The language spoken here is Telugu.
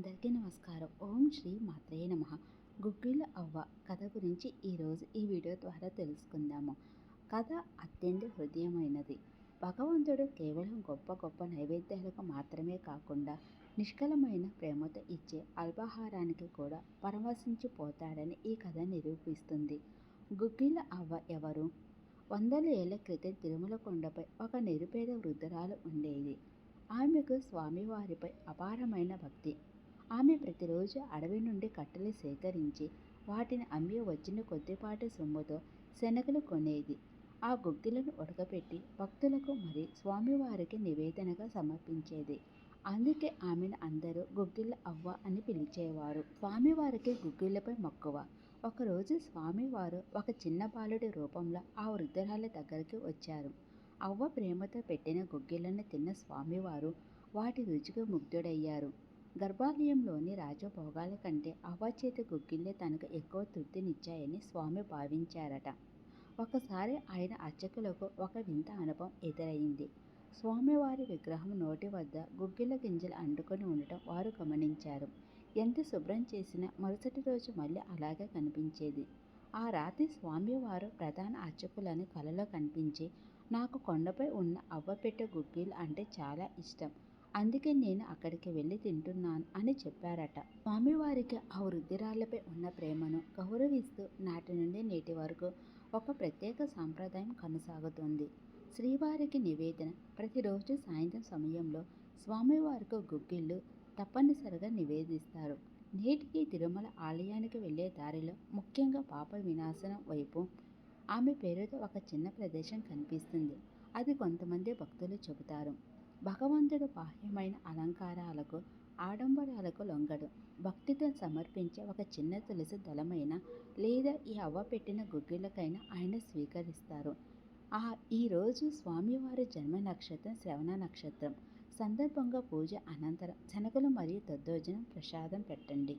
అందరికీ నమస్కారం. ఓం శ్రీ మాత్రయ్య నమ. గుగ్గిళ్ళ అవ్వ కథ గురించి ఈరోజు ఈ వీడియో ద్వారా తెలుసుకుందాము. కథ అత్యంత హృదయమైనది. భగవంతుడు కేవలం గొప్ప గొప్ప నైవేద్యాలకు మాత్రమే కాకుండా నిష్కలమైన ప్రేమతో ఇచ్చే అల్పాహారానికి కూడా పరవశించిపోతాడని ఈ కథ నిరూపిస్తుంది. గుగ్గిళ్ళ అవ్వ ఎవరు? వందల ఏళ్ళ క్రితం తిరుమల కొండపై ఒక నిరుపేద వృద్ధురాలు ఉండేది. ఆమెకు స్వామివారిపై అపారమైన భక్తి. రోజు అడవి నుండి కట్టెలు సేకరించి వాటిని అమ్మి వచ్చిన కొద్దిపాటి సొమ్ముతో శనగలు కొనేది. ఆ గుగ్గిలను ఉడకపెట్టి భక్తులకు మరి స్వామివారికి నివేదనగా సమర్పించేది. అందుకే ఆమెను అందరూ గుగ్గిళ్ళ అవ్వ అని పిలిచేవారు. స్వామివారికి గుగ్గిళ్ళపై మక్కువ. ఒకరోజు స్వామివారు ఒక చిన్న బాలుడి రూపంలో ఆ వృద్ధురాల దగ్గరికి వచ్చారు. అవ్వ ప్రేమతో పెట్టిన గుగ్గిళ్ళను తిన్న స్వామివారు వాటి రుచికి ముగ్ధుడయ్యారు. గర్భాలయంలోని రాజభోగాల కంటే అవ్వ చేతి గుగ్గిళ్ళే తనకు ఎక్కువ తృప్తినిచ్చాయని స్వామి భావించారట. ఒకసారి ఆయన అర్చకులకు ఒక వింత అనుభవం ఎదురయింది స్వామివారి విగ్రహం నోటి వద్ద గుగ్గిళ్ళ గింజలు అంటుకొని ఉండటం వారు గమనించారు. ఎంత శుభ్రం చేసినా మరుసటి రోజు మళ్ళీ అలాగే కనిపించేది. ఆ రాత్రి స్వామివారు ప్రధాన అర్చకులని కలలో కనిపించి నాకు కొండపై ఉన్న అవ్వపెట్టె గుగ్గిలు అంటే చాలా ఇష్టం. అందుకే నేను అక్కడికి వెళ్ళి తింటున్నాను అని చెప్పారట. స్వామివారికి ఆ వృద్ధిరాళ్ళపై ఉన్న ప్రేమను గౌరవిస్తూ నాటి నుండి నేటి వరకు ఒక ప్రత్యేక సాంప్రదాయం కొనసాగుతుంది. శ్రీవారికి నివేదన ప్రతిరోజు సాయంత్రం సమయంలో స్వామివారికి గుగ్గిళ్ళు తప్పనిసరిగా నివేదిస్తారు. నేటికి తిరుమల ఆలయానికి వెళ్ళే దారిలో ముఖ్యంగా పాప వినాశనం వైపు ఆమె పేరుతో ఒక చిన్న ప్రదేశం కనిపిస్తుంది. అది కొంతమంది భక్తులు చెబుతారు. భగవంతుడు బాహ్యమైన అలంకారాలకు ఆడంబరాలకు లొంగడు. భక్తితో సమర్పించే ఒక చిన్న తులసి దళమైన లేదా ఈ అవ్వ పెట్టిన గుగ్గిళ్ళకైనా ఆయన స్వీకరిస్తారు. ఆ ఈరోజు స్వామివారి జన్మ నక్షత్రం శ్రవణ నక్షత్రం. సందర్భంగా పూజ అనంతరం శనగలు మరియు దద్దోజనం ప్రసాదం పెట్టండి.